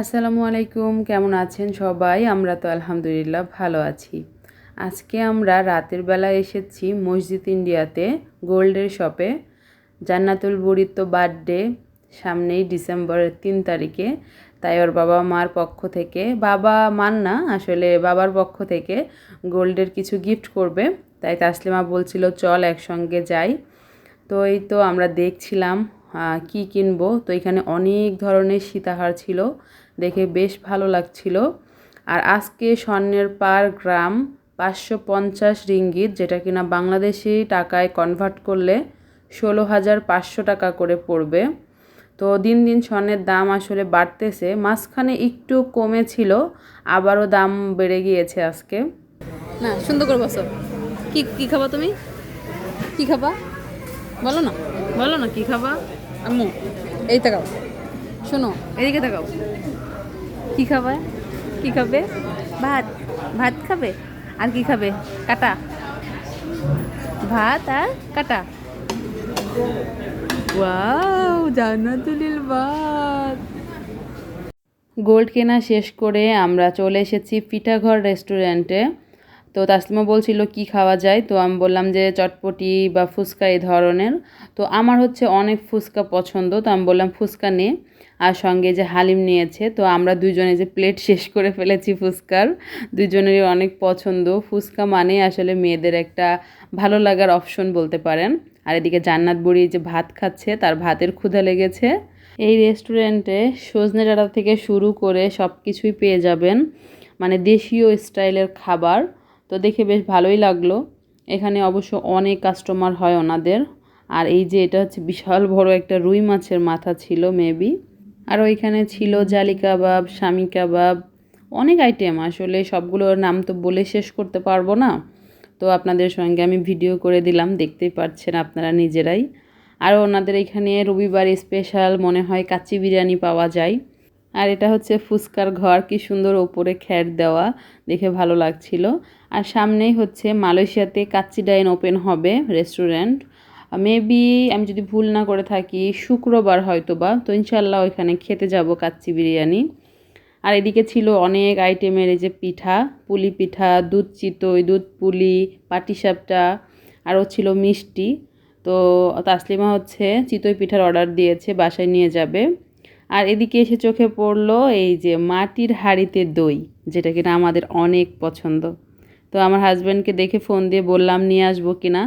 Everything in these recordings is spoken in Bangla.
আসসালামু আলাইকুম, কেমন আছেন সবাই? আমরা তো আলহামদুলিল্লাহ ভালো আছি। আজকে আমরা রাতের বেলা এসেছি মসজিদ ইন্ডিয়াতে, গোল্ডের শপে। জান্নাতুল বুড়ির তো বার্থডে, সামনেই ডিসেম্বরের তিন তারিখে। তাই ওর বাবা মার পক্ষ থেকে, বাবা মান না, আসলে বাবার পক্ষ থেকে গোল্ডের কিছু গিফট করবে। তাই তাসলিমা বলছিল, চল একসঙ্গে যাই। তো এই তো আমরা দেখছিলাম কি কিনবো? তো এখানে অনেক ধরনের সীতাহার ছিল। দেখে বেশ ভালো লাগছিল। আর আজকে স্বর্ণের পার গ্রাম পাঁচশো পঞ্চাশ রিঙ্গিত, যেটা কিনা বাংলাদেশি টাকায় কনভার্ট করলে ষোলো হাজার পাঁচশো টাকা করে পড়বে। তো দিন দিন স্বর্ণের দাম আসলে বাড়তেছে। মাঝখানে একটু কমেছিল, আবারও দাম বেড়ে গিয়েছে আজকে। না, সুন্দর করে বসো। কি কি খাবা তুমি? কি খাবা? বলো না। বলো না, কি খাবা? আম্মু, এই তাকাও। শোনো, এদিকে তাকাও। কি খাবা? কি খাবে? ভাত। ভাত খাবে? আর কি খাবে? কাটা। ভাত আর কাটা। ওয়াও জান্নাতুলিল ভাত গোল্ড কেনা শেষ করে আমরা চলে এসেছি পিঠাঘর রেস্টুরেন্টে। তো তাসলিমা বলছিল, কি খাওয়া যায়? তো আমি বললাম যে, চটপটি বা ফুচকা এই ধরনের। তো আমার হচ্ছে অনেক ফুচকা পছন্দ, তো আমি বললাম, ফুচকা নে। আর সঙ্গে যে হালিম নিয়েছে, তো আমরা দুজনে যে প্লেট শেষ করে ফেলেছি ফুচকার, দুজনেরই অনেক পছন্দ। ফুচকা মানে আসলে মেয়েদের একটা ভালো লাগার অপশন বলতে পারেন। আর এদিকে জান্নাত বুড়ি যে ভাত খাচ্ছে, তার ভাতের ক্ষুধা লেগেছে। এই রেস্টুরেন্টে সজনে ডাঁটা থেকে শুরু করে সব কিছুই পেয়ে যাবেন। মানে দেশীয় স্টাইলের খাবার। তো দেখে বেশ ভালোই লাগল। এখানে অবশ্য অনেক কাস্টমার হয় ওনাদের। আর এই যে এটা হচ্ছে বিশাল বড় একটা রুই মাছের মাথা ছিল মেবি আর ওইখানে ছিল জালি কাবাব, স্বামী কাবাব, অনেক আইটেম আসলে সবগুলোর নাম তো বলে শেষ করতে পারব না। তো আপনাদের সঙ্গে আমি ভিডিও করে দিলাম, দেখতেই পাচ্ছেন আপনারা নিজেরাই। আর ওনাদের এখানে রবিবার স্পেশাল মনে হয় কাচ্চি বিরিয়ানি পাওয়া যায়। আর এটা হচ্ছে ফুচকার ঘর, কি সুন্দর ওপরে খ্যার দেওয়া, দেখে ভালো লাগছিল। আর সামনেই হচ্ছে মালয়েশিয়াতে কাচ্চি ডাইন ওপেন হবে রেস্টুরেন্ট। মেবি আমি যদি ভুল না করে থাকি, শুক্রবার হয়তো বা তো ইনশাল্লাহ ওইখানে খেতে যাব কাচ্চি বিরিয়ানি। আর এদিকে ছিল অনেক আইটেমের এই যে পিঠা, পুলি পিঠা, দুধ চিতই, দুধ পুলি পাটিসাপটা আরও ছিল মিষ্টি। তো তাসলিমা হচ্ছে চিতই পিঠার অর্ডার দিয়েছে, বাসায় নিয়ে যাবে। আর এদিকে এসে চোখে পড়ল এই যে মাটির হাঁড়িতে দই, যেটা কিনা আমাদের অনেক পছন্দ। তো আমার হাজব্যান্ডকে দেখে ফোন দিয়ে বললাম, নিয়ে আসব কিনা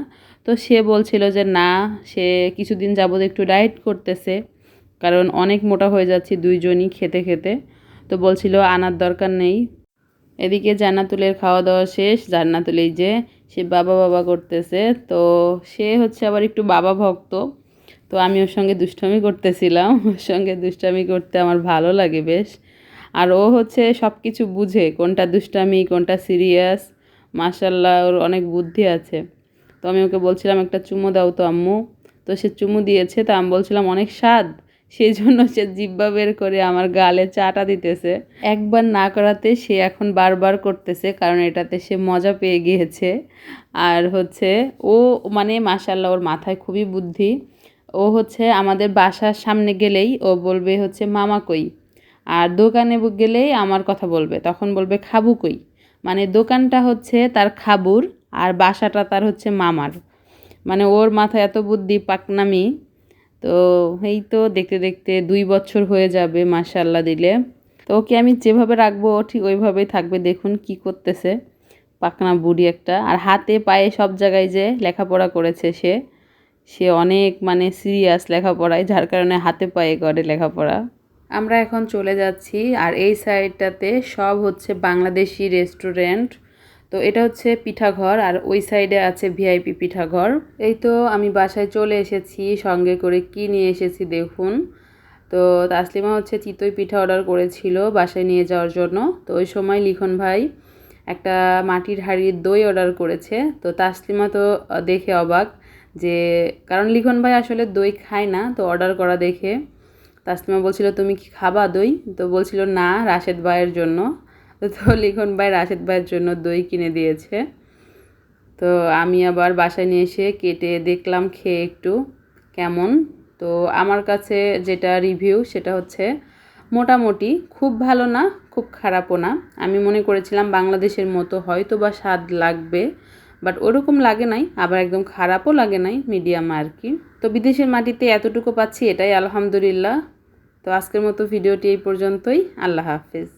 তো সে বলছিল যে, না, সে কিছুদিন যাবত একটু ডায়েট করতেছে, কারণ অনেক মোটা হয়ে যাচ্ছি দুইজনই খেতে খেতে। তো বলছিল, আনার দরকার নেই। এদিকে জান্নাতুলের খাওয়া দাওয়া শেষ, জান্নাতুল এই যে সে বাবা বাবা করতেছে, তো সে হচ্ছে আবার একটু বাবা ভক্ত। তো আমি ওর সঙ্গে দুষ্টামি করতেছিলাম। ওর সঙ্গে দুষ্টামি করতে আমার ভালো লাগে বেশ। আর ও হচ্ছে সব কিছু বুঝে কোনটা দুষ্টামি, কোনটা সিরিয়াস। মাশাল্লাহ ওর অনেক বুদ্ধি আছে। তো আমি ওকে বলছিলাম, একটা চুমু দাও তো আম্মু। তো সে চুমু দিয়েছে, তো আমি বলছিলাম, অনেক স্বাদ। সেই জন্য সে জিব্বা বের করে আমার গালে চাটা দিতেছে। একবার না করাতে সে এখন বারবার করতেছে, কারণ এটাতে সে মজা পেয়ে গিয়েছে। আর হচ্ছে ও মানে মাশাল্লাহ ওর মাথায় খুবই বুদ্ধি। ও হচ্ছে আমাদের বাসার সামনে গেলেই ও বলবে হচ্ছে, মামা কই? আর দোকানে গেলেই আমার কথা বলবে, তখন বলবে, খাবু কই? মানে দোকানটা হচ্ছে তার খাবুর আর বাসাটা তার হচ্ছে মামার। মানে ওর মাথায় এত বুদ্ধি, পাকনামি। তো এই তো দেখতে দেখতে দুই বছর হয়ে যাবে মাশাল্লাহ দিলে। তো ওকে আমি যেভাবে রাখব, ও ঠিক ওইভাবেই থাকবে। দেখুন কি করতেছে। পাকনা বুড়ি একটা। আর হাতে, পায়ে সব জায়গায় যে লেখাপড়া করেছে সে। সে অনেক মানে সিরিয়াস লেখাপড়ায়, যার কারণে হাতে পায়ে করে লেখাপড়া। আমরা এখন চলে যাচ্ছি আর এই সাইডটাতে সব হচ্ছে বাংলাদেশি রেস্টুরেন্ট তো এটা হচ্ছে পিঠাঘর আর ওই সাইডে আছে ভিআইপি পিঠাঘর। এই তো আমি বাসায় চলে এসেছি, সঙ্গে করে কি নিয়ে এসেছি দেখুন। তো তাসলিমা হচ্ছে চিতই পিঠা অর্ডার করেছিল বাসায় নিয়ে যাওয়ার জন্য। তো ওই সময় লিখন ভাই একটা মাটির হাঁড়ির দই অর্ডার করেছে। তো তাসলিমা তো দেখে অবাক যে, কারণ লিখন ভাই আসলে দই খায় না, তো অর্ডার করা দেখে তাসলিমা বলছিল, তুমি কি খাবা দই? তো বলছিল, না, রাশেদ ভাইয়ের জন্য। তো লিখন ভাই রাশেদ ভাইয়ের জন্য দই কিনে দিয়েছে। তো আমি আবার বাসায় নিয়ে এসে কেটে দেখলাম, খেয়ে একটু কেমন। তো আমার কাছে যেটা রিভিউ সেটা হচ্ছে, মোটামুটি খুব ভালো না, খুব খারাপও না। আমি মনে করেছিলাম বাংলাদেশের মতো হয়তো বা স্বাদ লাগবে। বাট ওরকম লাগে নাই, আবার একদম খারাপও লাগে নাই মিডিয়াম আর কি। তো বিদেশের মাটিতে এতটুকু পাচ্ছি এটাই আলহামদুলিল্লাহ। তো আজকের মতো ভিডিওটি এই পর্যন্তই। আল্লাহ হাফেজ।